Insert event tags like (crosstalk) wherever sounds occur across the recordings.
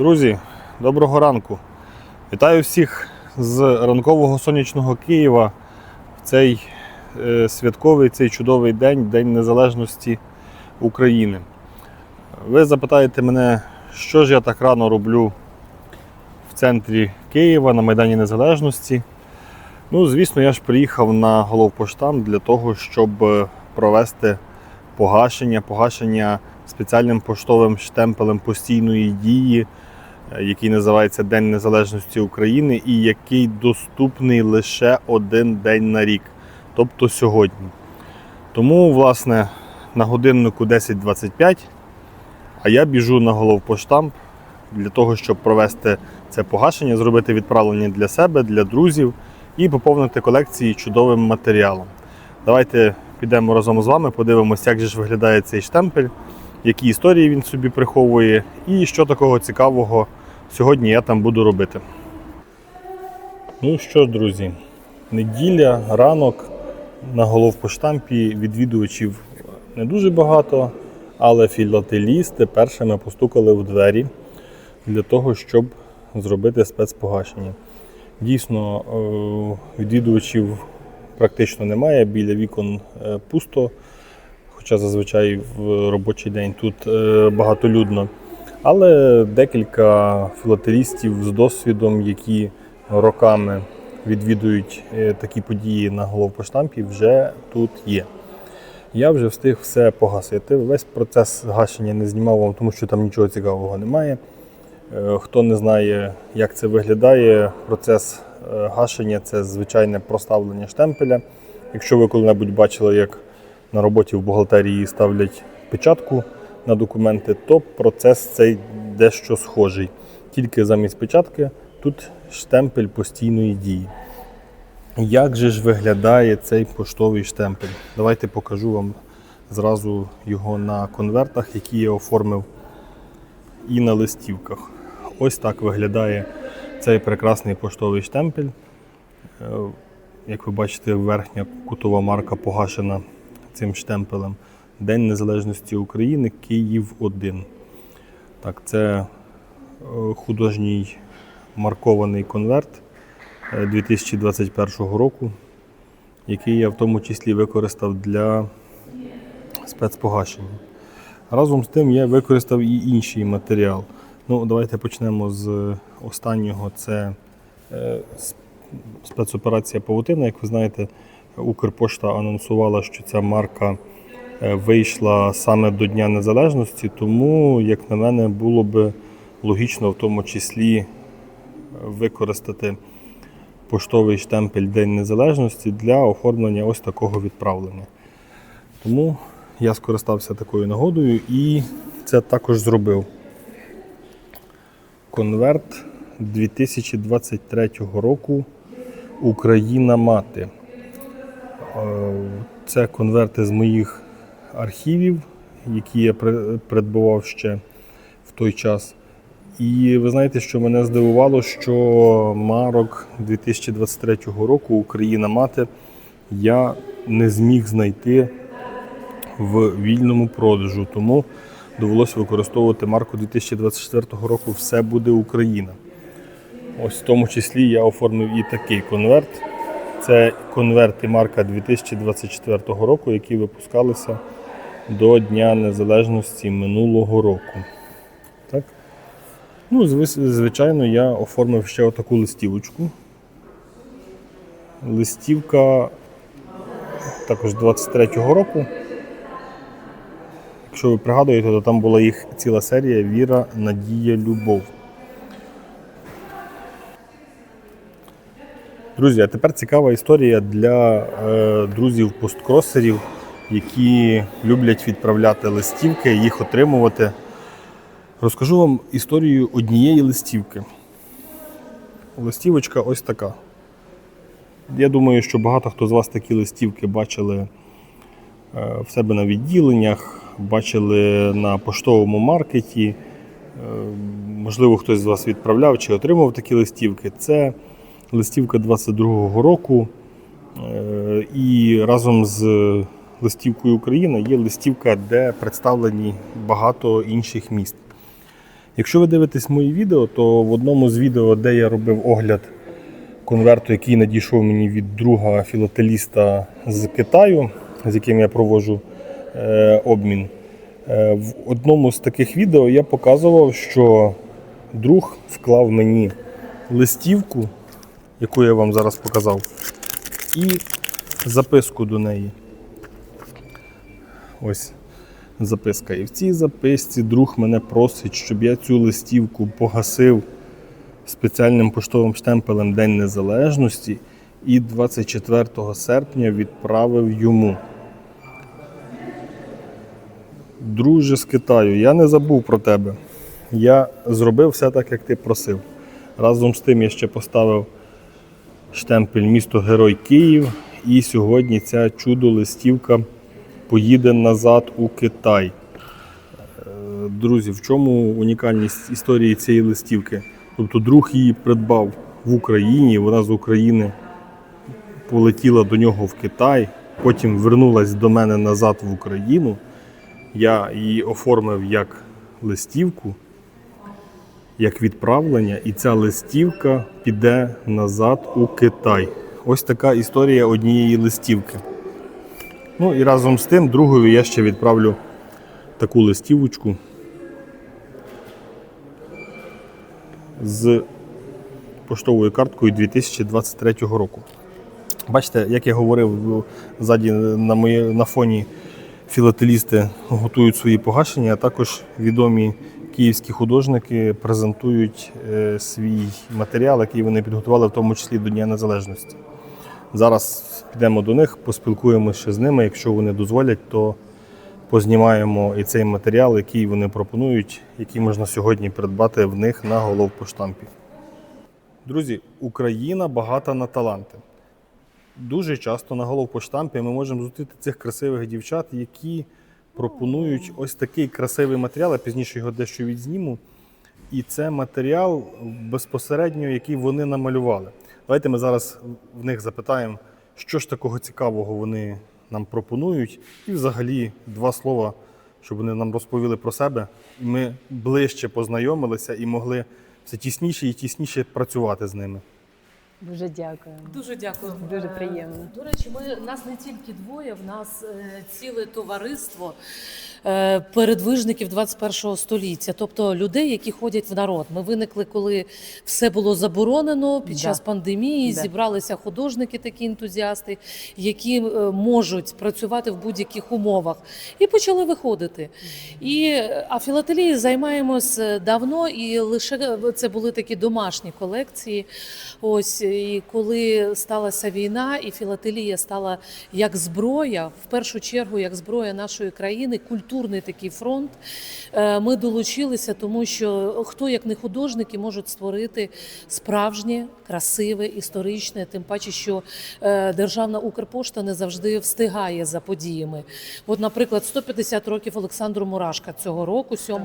Друзі, доброго ранку. Вітаю всіх з ранкового сонячного Києва в цей е, святковий, цей чудовий день, День Незалежності України. Ви запитаєте мене, що ж я так рано роблю в центрі Києва на Майдані Незалежності. Ну, звісно, я ж приїхав на головпоштам для того, щоб е, провести погашення, погашення спеціальним поштовим штемпелем постійної дії, який називається День Незалежності України, і який доступний лише один день на рік, тобто сьогодні. Тому, власне, на годиннику 10.25, а я біжу на головпоштамп для того, щоб провести це погашення, зробити відправлення для себе, для друзів і поповнити колекції чудовим матеріалом. Давайте підемо разом з вами, подивимося, як же ж виглядає цей штемпель, які історії він собі приховує, і що такого цікавого сьогодні я там буду робити. Ну що друзі, неділя, ранок на головпоштампі відвідувачів не дуже багато, але філателісти першими постукали в двері для того, щоб зробити спецпогашення. Дійсно, е, відвідувачів практично немає, біля вікон е, пусто, хоча зазвичай в робочий день тут е, багатолюдно. Але декілька філателістів з досвідом, які роками відвідують е, такі події на головпоштампі, вже тут є. Я вже встиг все погасити. Весь процес гашення не знімав вам, тому що там нічого цікавого немає. Е, Хто не знає, як це виглядає, процес е, гашення це звичайне проставлення штемпеля. Якщо ви коли-небудь бачили, як на роботі в бухгалтерії ставлять печатку на документи, то процес цей дещо схожий. Тільки замість печатки тут штемпель постійної дії. Як же ж виглядає цей поштовий штемпель? Давайте покажу вам зразу його на конвертах, які я оформив і на листівках. Ось так виглядає цей прекрасний поштовий штемпель. Е, Як ви бачите, верхня кутова марка погашена цим штемпелем. День Незалежності України, Київ 1. Так, це е, художній маркований конверт е, 2021 року, який я в тому числі використав для спецпогашення. Разом з тим я використав і інший матеріал. Ну, давайте почнемо з останнього. Це е, спецоперація Павутина. Як ви знаєте, Укрпошта анонсувала, що ця марка е, вийшла саме до Дня Незалежності, тому, як на мене, було би логічно в тому числі використати поштовий штемпель День Незалежності для оформлення ось такого відправлення. Тому я скористався такою нагодою і це також зробив. Конверт 2023 року Україна мати. Е, Це конверти з моїх архівів, які я при- придбував ще в той час. І ви знаєте, що мене здивувало, що марок 2023 року Україна мати я не зміг знайти в вільному продажу, тому довелося використовувати марку 2024 року Все буде Україна. Ось в тому числі я оформив і такий конверт. Це конверти марка 2024 року, які випускалися до Дня Незалежності минулого року. Так? Ну, звичайно, я оформив ще отаку листівочку. Листівка також 23-го року. Якщо ви пригадуєте, то там була їх ціла серія Віра, Надія, Любов. Друзі, а тепер цікава історія для е, друзів-посткросерів, які люблять відправляти листівки, їх отримувати. Розкажу вам історію однієї листівки. Листівочка ось така. Я думаю, що багато хто з вас такі листівки бачили е, в себе на відділеннях, бачили на поштовому маркеті. Е, Можливо, хтось з вас відправляв чи отримав такі листівки. Це листівка 22-го року. Е, І разом з листівкою Україна є листівка, де представлені багато інших міст. Якщо ви дивитесь мої відео, то в одному з відео, де я робив огляд конверту, який надійшов мені від друга філателіста з Китаю, з яким я проводжу е, обмін. Е, в одному з таких відео я показував, що друг вклав мені листівку, яку я вам зараз показав, і записку до неї. Ось записка. І в цій записці друг мене просить, щоб я цю листівку погасив спеціальним поштовим штемпелем День Незалежності і 24 серпня відправив йому. Друже з Китаю, я не забув про тебе. Я зробив все так, як ти просив. Разом з тим я ще поставив штемпель місто Герой Київ. І сьогодні ця чудо-листівка поїде назад у Китай. Е, Друзі, в чому унікальність історії цієї листівки? Тобто друг її придбав в Україні, вона з України полетіла до нього в Китай, потім вернулась до мене назад в Україну. Я її оформив як листівку, як відправлення, і ця листівка піде назад у Китай. Ось така історія однієї листівки. Ну і разом з тим, другою я ще відправлю таку листівочку з поштовою карткою 2023 року. Бачите, як я говорив, ззаді на, мої, на фоні філателісти готують свої погашення, а також відомі київські художники презентують е, свій матеріал, який вони підготували, в тому числі до Дня Незалежності. Зараз підемо до них, поспілкуємося з ними. Якщо вони дозволять, то познімаємо і цей матеріал, який вони пропонують, який можна сьогодні придбати в них на головпоштампі. Друзі, Україна багата на таланти. Дуже часто на головпоштампі ми можемо зустріти цих красивих дівчат, які пропонують ось такий красивий матеріал, я пізніше його дещо відзніму. І це матеріал безпосередньо, який вони намалювали. Давайте ми зараз в них запитаємо, що ж такого цікавого вони нам пропонують. І взагалі два слова, щоб вони нам розповіли про себе. Ми ближче познайомилися і могли все тісніше і тісніше працювати з ними. Дуже дякую. Дуже дякую. Дуже Е, приємно. До речі, ми нас не тільки двоє, в нас е, ціле товариство е, передвижників 21-го століття, тобто людей, які ходять в народ. Ми виникли, коли все було заборонено під Да. час пандемії. Да. Зібралися художники, такі ентузіасти, які е, можуть працювати в будь-яких умовах, і почали виходити. І е, а філателією займаємось е, давно, і лише це були такі домашні колекції. Ось і коли сталася війна, і філателія стала як зброя, в першу чергу як зброя нашої країни, культурний такий фронт. е, Ми долучилися, тому що хто як не художники можуть створити справжнє, красиве, історичне, тим паче, що е, Державна Укрпошта не завжди встигає за подіями. От, наприклад, 150 років Олександру Мурашка цього року, 7,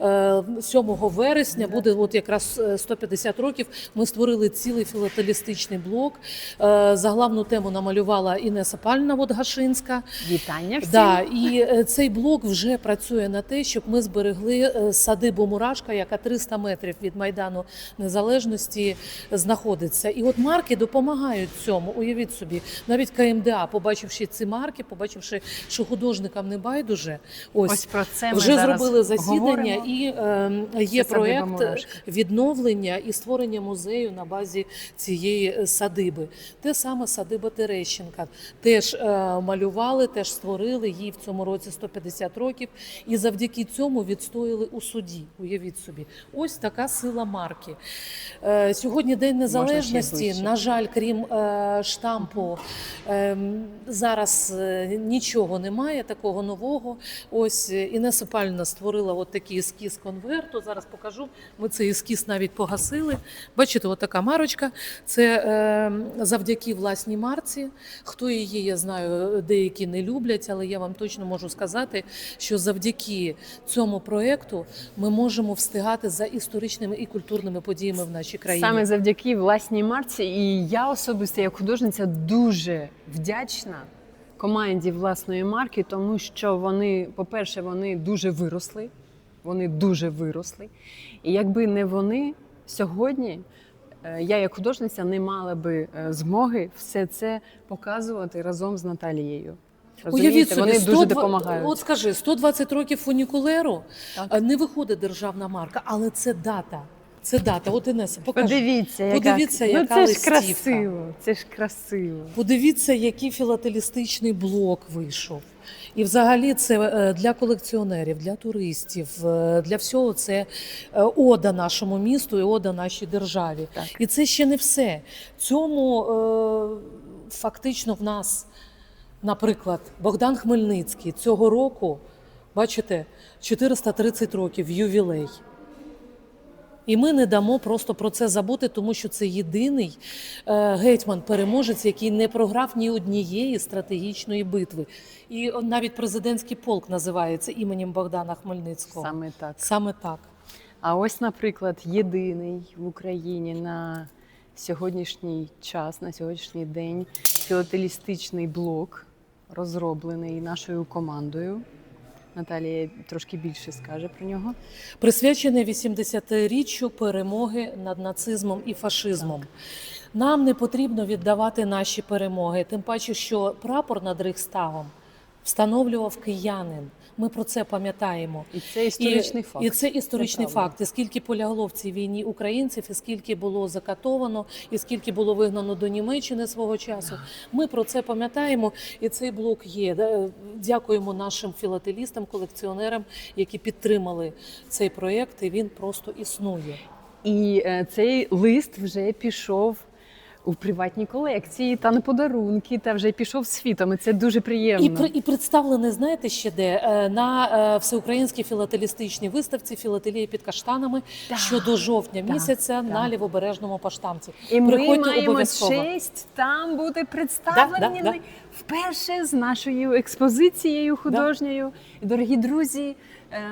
е, 7 вересня, буде от якраз е, 150 років. Ми створили цілий філателістичний блок. Е, Заглавну тему намалювала Інеса Пальна от Гашинська. Вітання всім. Да, і е, цей блок вже працює на те, щоб ми зберегли е, садибу Мурашка, яка 300 метрів від Майдану Незалежності знаходиться. І от марки допомагають цьому. Уявіть собі, навіть КМДА, побачивши ці марки, побачивши, що художникам не байдуже, ось, Ось про це ми вже зараз зробили засідання, говоримо. і е, є проєкт відновлення і створення музею на базі цієї е, садиби. Те саме садиба Терещенка. Теж е, малювали, теж створили їй в цьому році 150 років, і завдяки цьому відстояли у суді. Уявіть собі, ось така сила марки. Е, сьогодні День Незалежності. На жаль, крім штампу, е, зараз нічого немає такого нового. Ось Інеса Пальна створила от такий ескіз конверту. Зараз покажу. Ми цей ескіз навіть погасили. Бачите, от така марочка. Це е, завдяки власній марці. Хто її, я знаю, деякі не люблять, але я вам точно можу сказати, що завдяки цьому проєкту ми можемо встигати за історичними і культурними подіями в нашій країні. Саме завдяки власній марці. І я особисто, як художниця, дуже вдячна команді власної марки, тому що вони, по-перше, вони дуже виросли. Вони дуже виросли. І якби не вони сьогодні, я як художниця не мала би е, змоги все це показувати разом з Наталією. Уявіть Розумієте, собі, вони 100 дуже допомагають. От скажи, 120 років фунікулеру Так. а, не виходить державна марка, але це дата. Це дата. От Інеса, покажи. Подивіться, яка, Подивіться, яка ну, це ж красиво. Це ж красиво. Подивіться, який філателістичний блок вийшов. І взагалі це е, для колекціонерів, для туристів, е, для всього це е, ода нашому місту і ода нашій державі. Так. І це ще не все. Цьому фактично в нас, наприклад, Богдан Хмельницький цього року, бачите, 430 років ювілей. І ми не дамо просто про це забути, тому що це єдиний е, гетьман-переможець, який не програв ні однієї стратегічної битви. І навіть президентський полк називається іменем Богдана Хмельницького. Саме так. Саме так. А ось, наприклад, єдиний в Україні на сьогоднішній час, на сьогоднішній день філателістичний блок, розроблений нашою командою. Наталія трошки більше скаже про нього. присвячене 80-річчю перемоги над нацизмом і фашизмом. Нам не потрібно віддавати наші перемоги, тим паче, що прапор над Рейхстагом встановлював киянин. Ми про це пам'ятаємо. І це історичний і, факт. І це історичний Це факт. І скільки полягло в цій війні українців, і скільки було закатовано, і скільки було вигнано до Німеччини свого часу. Ми про це пам'ятаємо, і цей блок є. Дякуємо нашим філателістам, колекціонерам, які підтримали цей проєкт. І він просто існує. І е, цей лист вже пішов у приватній колекції та на подарунки, та вже пішов світом. І це дуже приємно. І, при, і представлений, знаєте, ще де Е, на е, всеукраїнській філателістичній виставці філателії під каштанами, Так, що до жовтня так, місяця на лівобережному поштамці. І ми Приходьте маємо обов'язково. честь там бути представлені Да, да, да. Вперше з нашою експозицією художньою. І, Дорогі друзі, е,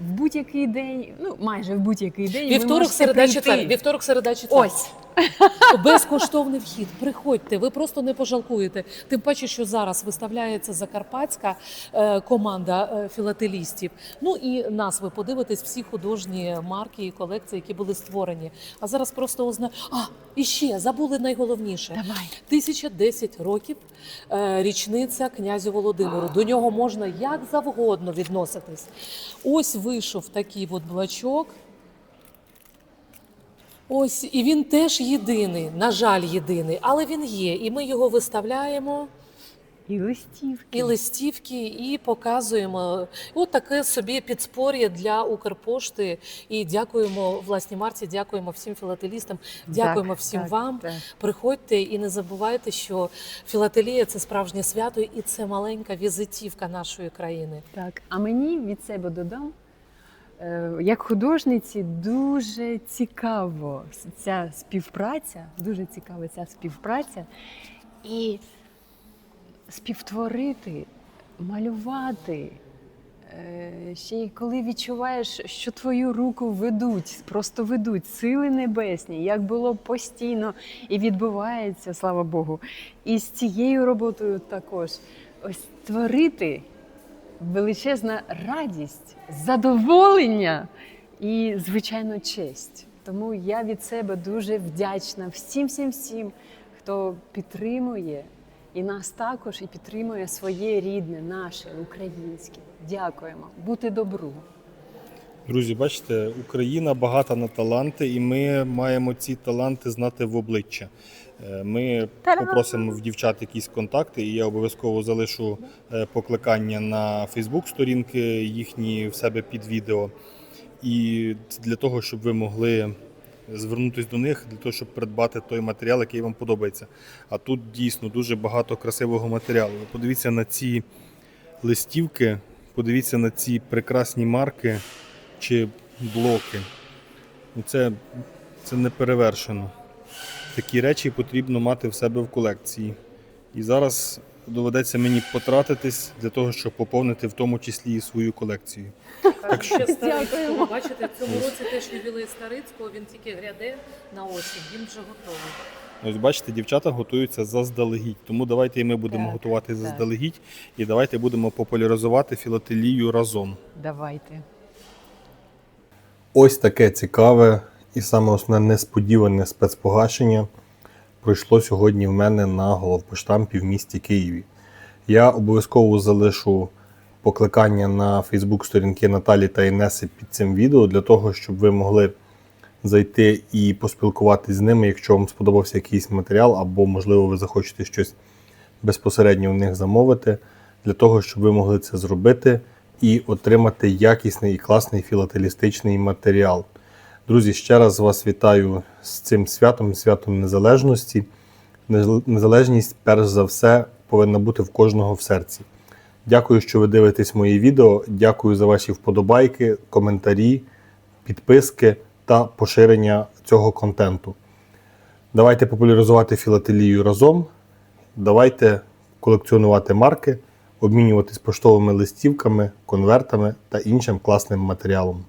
в будь-який день, ну майже в будь-який день, Вівторок, середа, четвер. Вівторок, середа, четвер. Ось (laughs) Безкоштовний вхід. Приходьте, ви просто не пожалкуєте. Тим паче, що зараз виставляється закарпатська е, команда е, філателістів. Ну і нас ви подивитесь всі художні марки і колекції, які були створені. А зараз просто узна... А, і ще забули найголовніше. давай. 1010 років е, річниця князю Володимиру. До нього можна як завгодно відноситись. Ось вийшов такий от блачок. Ось, і він теж єдиний, на жаль, єдиний, але він є. І ми його виставляємо, І листівки. і листівки, і показуємо. От таке собі підспор'я для Укрпошти. І дякуємо власній марці, дякуємо всім філателістам, дякуємо Так, всім так, вам. так. Приходьте і не забувайте, що філателія це справжнє свято, і це маленька візитівка нашої країни. Так, а мені від себе додам, е, як художниці, дуже цікаво ця співпраця, дуже цікава ця співпраця. І співтворити, малювати. е, Ще й коли відчуваєш, що твою руку ведуть, просто ведуть сили небесні, як було постійно і відбувається, слава Богу. І з цією роботою також ось творити величезна радість, задоволення і, звичайно, честь. Тому я від себе дуже вдячна всім, всім, всім, хто підтримує і нас також і підтримує своє рідне, наше, українське. Дякуємо. Бути добру. Друзі, бачите, Україна багата на таланти, і ми маємо ці таланти знати в обличчя. Е, Ми Та-дам! попросимо в дівчат якісь контакти, і я обов'язково залишу е, покликання на Фейсбук сторінки їхні в себе під відео. І для того, щоб ви могли звернутися до них, для того, щоб придбати той матеріал, який вам подобається. А тут дійсно дуже багато красивого матеріалу. Подивіться на ці листівки, подивіться на ці прекрасні марки чи блоки. Ну, Це, це не перевершено. Такі речі потрібно мати в себе в колекції. І зараз доведеться мені потратитись для того, щоб поповнити в тому числі і свою колекцію. Так що Дякуємо. Старицького, бачите, в цьому році теж ювілей Старицького, він тільки гряде на осінь, він вже готовий. Ось бачите, дівчата готуються заздалегідь. Тому давайте і ми будемо Так, готувати так. заздалегідь і давайте будемо популяризувати філателію разом. Давайте. Ось таке цікаве і саме основне несподіване спецпогашення пройшло сьогодні в мене на головпоштампі в місті Києві. Я обов'язково залишу покликання на Фейсбук-сторінки Наталі та Інеси під цим відео для того, щоб ви могли зайти і поспілкуватись з ними, якщо вам сподобався якийсь матеріал, або, можливо, ви захочете щось безпосередньо в них замовити, для того, щоб ви могли це зробити і отримати якісний і класний філателістичний матеріал. Друзі, ще раз вас вітаю з цим святом, святом незалежності. Незалежність, перш за все, повинна бути в кожного в серці. Дякую, що ви дивитесь мої відео. Дякую за ваші вподобайки, коментарі, підписки та поширення цього контенту. Давайте популяризувати філателію разом. Давайте колекціонувати марки, обмінюватись поштовими листівками, конвертами та іншим класним матеріалом.